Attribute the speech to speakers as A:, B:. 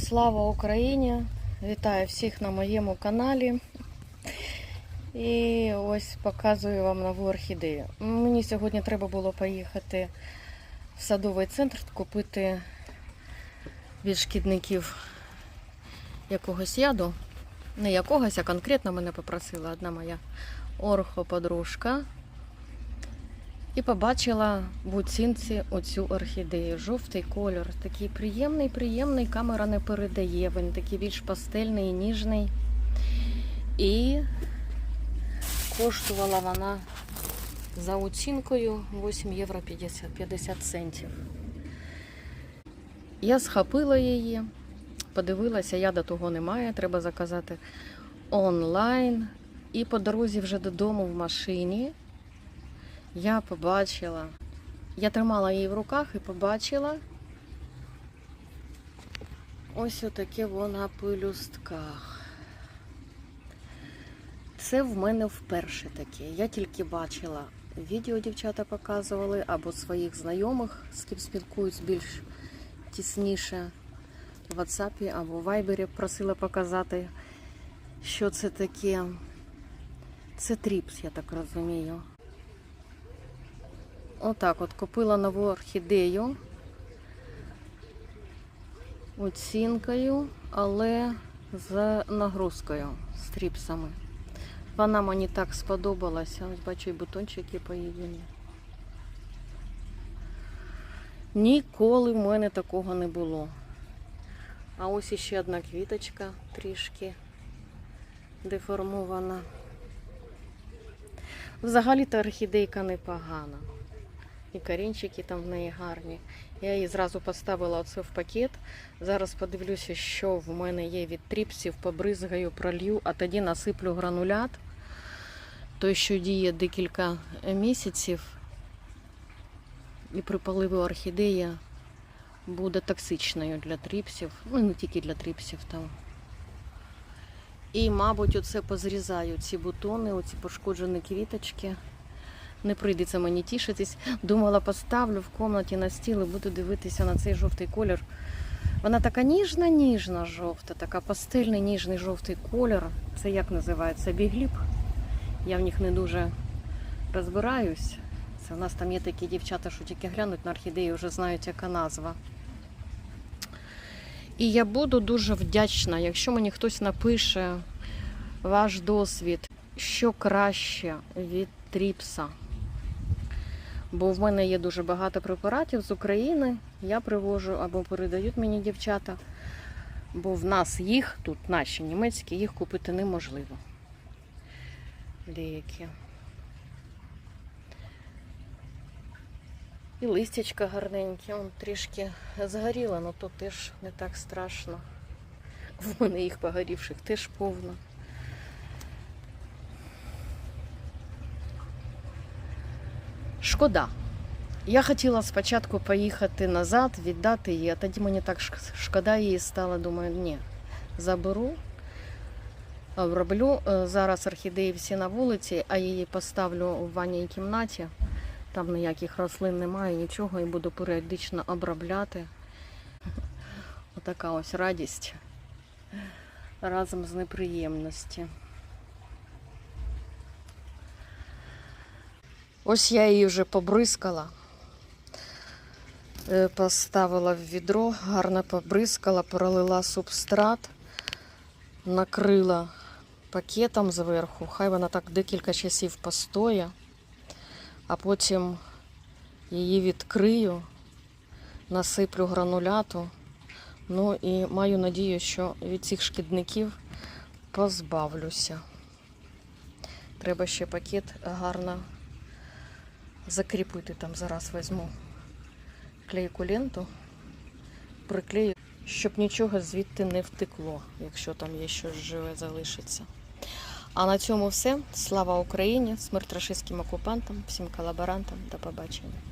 A: Слава Україні! Вітаю всіх на моєму каналі. І ось показую вам нову орхідею. Мені сьогодні треба було поїхати в садовий центр купити від шкідників якогось яду. Не якогось, а конкретно мене попросила одна моя орхоподружка. І побачила в оцінці оцю орхідею. Жовтий кольор. Такий приємний, приємний. Камера не передає. Він такий більш пастельний і ніжний. І коштувала вона за оцінкою 8 євро 50, 50 центів. Я схопила її, подивилася, я до того немає, треба заказати онлайн. І по дорозі вже додому в машині я побачила. Я тримала її в руках і побачила ось отаке воно на пелюстках. Це в мене вперше таке. Я тільки бачила відео дівчата показували або своїх знайомих, з ким спілкуюсь більш тісніше в WhatsApp або в Viber просила показати, що це таке. Це тріпс, я так розумію. Отак от купила нову орхідею оцінкою, але з нагрузкою, з тріпсами. Вона мені так сподобалася. Ось бачу і бутончики поїдені. Ніколи в мене такого не було. А ось іще одна квіточка трішки деформована. Взагалі-то орхідейка непогана. І корінчики там в неї гарні. Я її зразу поставила оце в пакет. Зараз подивлюся, що в мене є від тріпсів, побризгаю, пролью, а тоді насиплю гранулят. Той, що діє декілька місяців. І при поливі орхідея буде токсичною для тріпсів. Ну, не тільки для тріпсів там. І, мабуть, оце позрізаю ці бутони, оці пошкоджені квіточки. Не прийдеться мені тішитись. Думала, поставлю в кімнаті на стіл і буду дивитися на цей жовтий колір. Вона така ніжна, ніжна жовта, така пастельний ніжний жовтий колір. Це як називається? Бігліп. Я в них не дуже розбираюсь. Це у нас там є такі дівчата, що тільки глянуть на орхідею, вже знають, яка назва. І я буду дуже вдячна, якщо мені хтось напише ваш досвід, що краще від тріпса. Бо в мене є дуже багато препаратів з України. Я привожу або передають мені дівчата. Бо в нас їх, тут наші німецькі, їх купити неможливо. Деякі. І листячка гарненькі, он трішки згоріла, але то теж не так страшно. В мене їх погорівших теж повно. Шкода. Я хотіла спочатку поїхати назад, віддати її, а тоді мені так шкода її стало. Думаю, ні, заберу, оброблю. Е, Зараз орхідеї всі на вулиці, а її поставлю в ванній кімнаті. Там ніяких рослин немає, нічого, і буду періодично обробляти. Отака ось радість разом з неприємності. Ось я її вже побризкала. Е, Поставила в відро, гарно побризкала, пролила субстрат, накрила пакетом зверху. Хай вона так декілька часів постоє, а потім її відкрию, насиплю грануляту. Ну і маю надію, що від цих шкідників позбавлюся. Треба ще пакет гарно закріпити там зараз візьму клейку ленту, приклею, щоб нічого звідти не втекло, якщо там є щось живе залишиться. А на цьому все. Слава Україні! Смерть рашистським окупантам, всім колаборантам. До побачення.